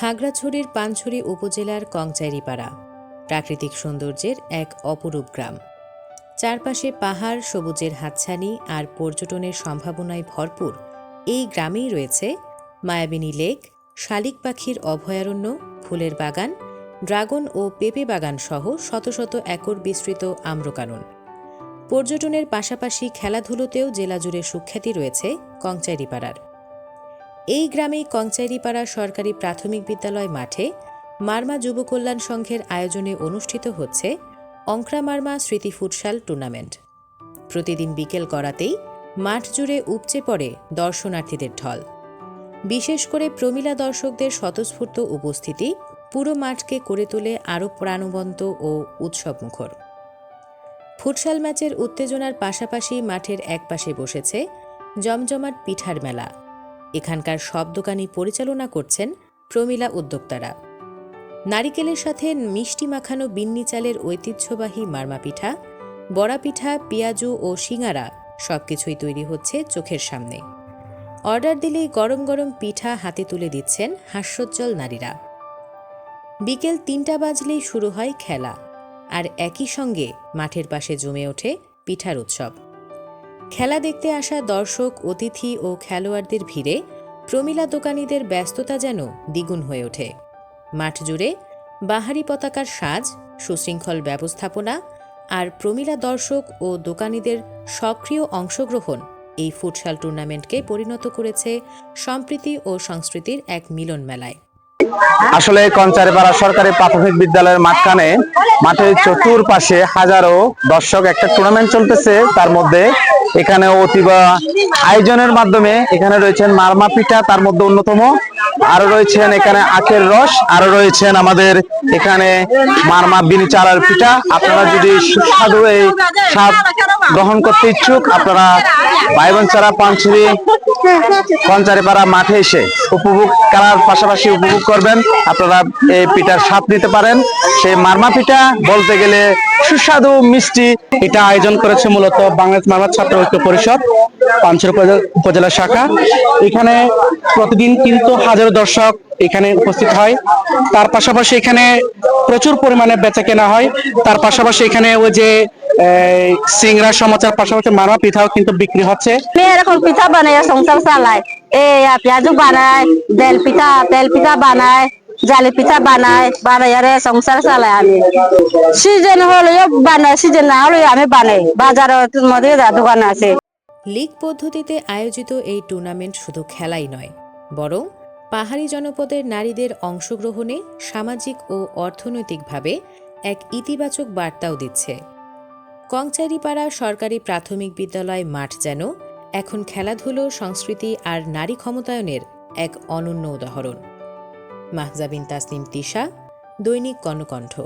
খাগড়াছড়ির পানছড়ি উপজেলার কংচাইরিপাড়া, প্রাকৃতিক সৌন্দর্যের এক অপরূপ গ্রাম। চারপাশে পাহাড়, সবুজের হাতছানি আর পর্যটনের সম্ভাবনায় ভরপুর এই গ্রামেই রয়েছে মায়াবিনী লেক, শালিক পাখির অভয়ারণ্য, ফুলের বাগান, ড্রাগন ও পেঁপে বাগান সহ শত শত একর বিস্তৃত আম্রকানন। পর্যটনের পাশাপাশি খেলাধুলোতেও জেলা জুড়ে সুখ্যাতি রয়েছে কংচাইরিপাড়ার। এই গ্রামেই কংচাইরিপাড়া সরকারি প্রাথমিক বিদ্যালয় মাঠে মার্মা যুব কল্যাণ সংঘের আয়োজনে অনুষ্ঠিত হচ্ছে অঙ্করা মারমা স্মৃতি ফুটসাল টুর্নামেন্ট। প্রতিদিন বিকেল করাতেই মাঠ জুড়ে উপচে পড়ে দর্শনার্থীদের ঢল। বিশেষ করে প্রমিলা দর্শকদের স্বতঃস্ফূর্ত উপস্থিতি পুরো মাঠকে করে তোলে আরও প্রাণবন্ত ও উৎসবমুখর। ফুটসাল ম্যাচের উত্তেজনার পাশাপাশি মাঠের একপাশে বসেছে জমজমাট পিঠার মেলা। এখানকার সব দোকানই পরিচালনা করছেন প্রমিলা উদ্যোক্তারা। নারিকেলের সাথে মিষ্টি মাখানো বিন্নি চালের ঐতিহ্যবাহী মারমা পিঠা বড়া পিঠা পেঁয়াজু ও সিঙারা সবকিছুই তৈরি হচ্ছে চোখের সামনে। অর্ডার দিলেই গরম গরম পিঠা হাতে তুলে দিচ্ছেন হাস্যোজ্জ্বল নারীরা। বিকেল তিনটা বাজলেই শুরু হয় খেলা, আর একই সঙ্গে মাঠের পাশে জমে ওঠে পিঠার উৎসব। খেলা দেখতে আসা দর্শক, অতিথি ও খেলোয়াড়দের ভিড়ে প্রমিলা দোকানীদের ব্যস্ততা যেন দ্বিগুণ হয়ে ওঠে। মাঠ জুড়ে বাহারি পতাকার সাজ, সুশৃঙ্খল ব্যবস্থাপনা আর প্রমিলা দর্শক ও দোকানীদের সক্রিয় অংশগ্রহণ এই ফুটসাল টুর্নামেন্টকে পরিণত করেছে সম্প্রীতি ও সংস্কৃতির এক মিলন মেলায় আসলে কঞ্চারিপাড়া সরকারি প্রাথমিক বিদ্যালয়ের মাঝখানে মাঠের চতুর্পাশে হাজারো দর্শক একটা টুর্নামেন্ট চলতেছে। তার মধ্যে এখানে অতিবা আয়োজনের মাধ্যমে এখানে রয়েছেন মারমা পিঠা, তার মধ্যে অন্যতম। আরও রয়েছেন এখানে আখের রস, আরও রয়েছেন আমাদের এখানে মারমা বিনি চালার পিঠা। আপনারা যদি সুস্বাদু এই স্বাদ গ্রহণ করতে ইচ্ছুক, আপনারা ভাই বোন চারা পাঞ্চুরি কঞ্চারিপাড়া মাঠে এসে উপভোগ করার পাশাপাশি উপভোগ করবেন। আপনারা এই পিঠার স্বাদ নিতে পারেন। সেই মারমা পিঠা বলতে গেলে সুস্বাদু, মিষ্টি এটা আয়োজন করেছে মূলত বাংলাদেশ মানব ছাত্র ঐক্য পরিষদ পাঞ্চের উপজেলা শাখা। এখানে প্রতিদিন কিন্তু হাজারো দর্শক এখানে উপস্থিত হয়। তার পাশাপাশি এখানে প্রচুর পরিমাণে বেচা কেনা হয়। তার পাশাপাশি এখানে ওই যে সিংড়া সমাচার পাশাপাশি মারমা পিঠাও কিন্তু বিক্রি হচ্ছে। এরকম পিঠা বানাই সংসার চালাই পেঁয়াজু বানাই তেল পিঠা তেল পিঠা বানায় জালি পিঠা বানাই বানাই আরে সংসার চালাই আমি সিজন হলেও বানাই সিজন না হলেও আমি বানাই। বাজারের মধ্যে দোকান আছে। লিগ পদ্ধতিতে আয়োজিত এই টুর্নামেন্ট শুধু খেলাই নয় বরং পাহাড়ি জনপদের নারীদের অংশগ্রহণে সামাজিক ও অর্থনৈতিকভাবে এক ইতিবাচক বার্তাও দিচ্ছে। কংচারিপাড়া সরকারি প্রাথমিক বিদ্যালয় মাঠ যেন এখন খেলাধুলো সংস্কৃতি আর নারী ক্ষমতায়নের এক অনন্য উদাহরণ। মাহজাবিন তাসনিম তিশা দৈনিক কর্ণকণ্ঠ।